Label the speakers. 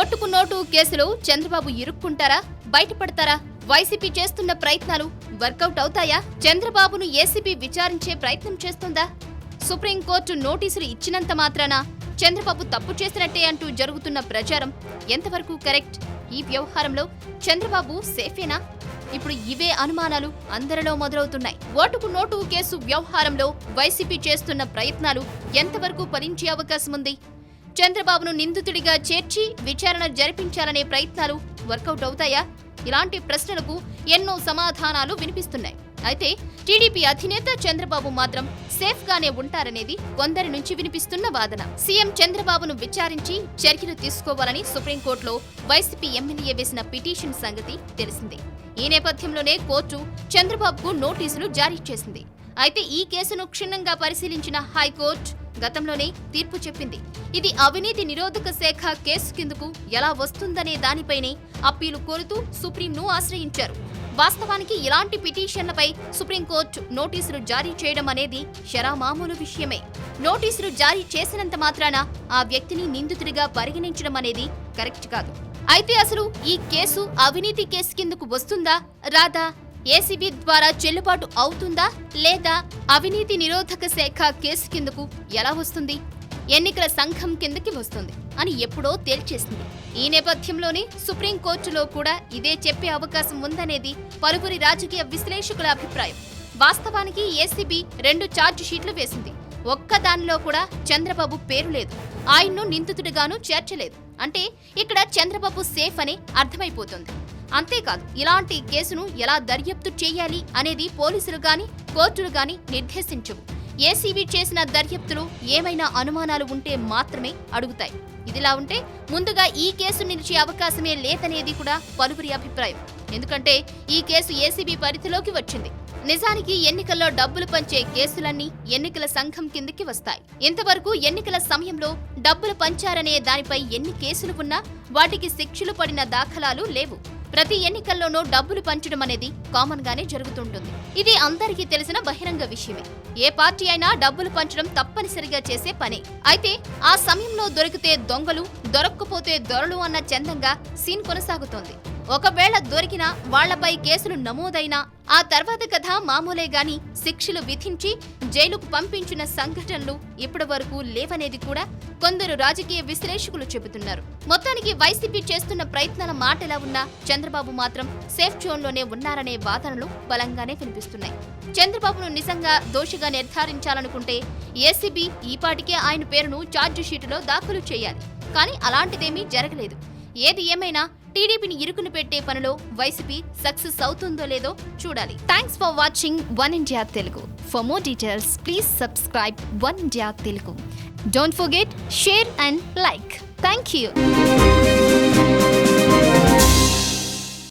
Speaker 1: ఓటుకు నోటు కేసులో చంద్రబాబు ఇరుక్కుంటారా? బయటపడతారా? వైసీపీ చేస్తున్న ప్రయత్నాలు వర్కౌట్ అవుతాయా? చంద్రబాబును ఏసీబీ విచారించే ప్రయత్నం చేస్తుందా? సుప్రీంకోర్టు నోటీసులు ఇచ్చినంత మాత్రాన? చంద్రబాబు తప్పు చేసినట్టే అంటూ జరుగుతున్న ప్రచారం ఎంతవరకు కరెక్ట్? ఈ వ్యవహారంలో చంద్రబాబు సేఫేనా? ఇప్పుడు ఇవే అనుమానాలు అందరిలో మొదలవుతున్నాయి. ఓటుకు నోటు కేసు వ్యవహారంలో వైసీపీ చేస్తున్న ప్రయత్నాలు ఎంతవరకు ఫలించే అవకాశం ఉంది చంద్రబాబును నిందితుడిగా చేర్చి విచారణ జరిపించాలనే ప్రయత్నాలు వర్కౌట్ అవుతాయా? ఇలాంటి ప్రశ్నలకు ఎన్నో సమాధానాలు వినిపిస్తున్నాయి. అయితే టీడీపీ అధినేత చంద్రబాబు మాత్రం సేఫ్ గానే ఉంటారనేది కొందరి నుంచి వినిపిస్తున్న వాదన. సీఎం చంద్రబాబును విచారించి చర్యలు తీసుకోవాలని సుప్రీంకోర్టులో వైసీపీ ఎమ్మెల్యే వేసిన పిటిషన్ సంగతి తెలిసిందే. ఈ నేపథ్యంలోనే కోర్టు చంద్రబాబుకు నోటీసులు జారీ చేసింది. అయితే ఈ కేసును క్షుణ్ణంగా పరిశీలించిన హైకోర్టు గతంలోనే తీర్పు చెప్పింది. ఇది అవినీతి నిరోధక శాఖ కేసు కిందకు ఎలా వస్తుందనే దానిపైనే అప్పీలు కోరుతూ సుప్రీంను ఆశ్రయించారు. వాస్తవానికి ఇలాంటి పిటిషన్లపై సుప్రీంకోర్టు నోటీసులు జారీ చేయడం అనేది శరామామూలు విషయమే. నోటీసులు జారీ చేసినంత మాత్రాన ఆ వ్యక్తిని నిందితుడిగా పరిగణించడం అనేది కరెక్ట్ కాదు. అయితే అసలు ఈ కేసు అవినీతి కేసు కిందకు వస్తుందా? రాదా? ఏసీబీ ద్వారా చెల్లుబాటు అవుతుందా లేదా అవినీతి నిరోధక శాఖ కేసు కిందకు ఎలా వస్తుంది? ఎన్నికల సంఘం కిందకి వస్తుంది అని ఎప్పుడో తేల్చేసింది. ఈ నేపథ్యంలోనే సుప్రీంకోర్టులో కూడా ఇదే చెప్పే అవకాశం ఉందనేది పలువురి రాజకీయ విశ్లేషకుల అభిప్రాయం. వాస్తవానికి ఏసీబీ రెండు ఛార్జ్ షీట్లు వేసింది. ఒక్క దానిలో కూడా చంద్రబాబు పేరు లేదు. ఆయన్ను నిందితుడిగాను చేర్చలేదు. అంటే ఇక్కడ చంద్రబాబు సేఫ్ అని అర్థమైపోతుంది. అంతేకాదు ఇలాంటి కేసును ఎలా దర్యాప్తు చేయాలి అనేది పోలీసులు గాని కోర్టులు గాని నిర్దేశించవు. ఏసీబీ చేసిన దర్యాప్తులు ఏమైనా అనుమానాలు ఉంటే మాత్రమే అడుగుతాయి. ఇదిలా ఉంటే ముందుగా ఈ కేసు నిలిచే అవకాశమే లేదనేది కూడా పలువురి అభిప్రాయం. ఎందుకంటే ఈ కేసు ఏసీబీ పరిధిలోకి వచ్చింది. నిజానికి ఎన్నికల్లో డబ్బులు పంచే కేసులన్నీ ఎన్నికల సంఘం కిందకి వస్తాయి. ఇంతవరకు ఎన్నికల సమయంలో డబ్బులు పంచారనే దానిపై ఎన్ని కేసులు ఉన్నా వాటికి శిక్షలు పడిన దాఖలాలు లేవు. ప్రతి ఎన్నికల్లోనూ డబ్బులు పంచడం అనేది కామన్ గానే జరుగుతుంటుంది. ఇది అందరికీ తెలిసిన బహిరంగ విషయమే. ఏ పార్టీ అయినా డబ్బులు పంచడం తప్పనిసరిగా చేసే పనే. అయితే ఆ సమయంలో దొరికితే దొంగలు దొరక్కపోతే దొరలు అన్న చందంగా సీన్ కొనసాగుతోంది. ఒకవేళ దొరికినా వాళ్ళపై కేసులు నమోదైనా ఆ తర్వాత కథ మామూలే గాని శిక్షలు విధించి జైలుకు పంపించిన సంఘటనలు ఇప్పటి వరకు లేవనేది కూడా కొందరు రాజకీయ విశ్లేషకులు చెబుతున్నారు. మొత్తానికి వైసీపీ చేస్తున్న ప్రయత్నాల మాటలా ఉన్నా చంద్రబాబు మాత్రం సేఫ్ జోన్లోనే ఉన్నారనే వాదనలు బలంగానే వినిపిస్తున్నాయి. చంద్రబాబును నిజంగా దోషిగా నిర్ధారించాలనుకుంటే ఏసీబీ ఈపాటికే ఆయన పేరును ఛార్జ్ షీటులో దాఖలు చేయాలి. కానీ అలాంటిదేమీ జరగలేదు. ఏది ఏమైనా టీడీపీని ఇరుకును పెట్టే పనిలో వైసీపీ సక్సెస్ అవుతుందో లేదో చూడాలి. Thanks for watching one India Telugu for more details please subscribe one India Telugu don't forget share and like thank you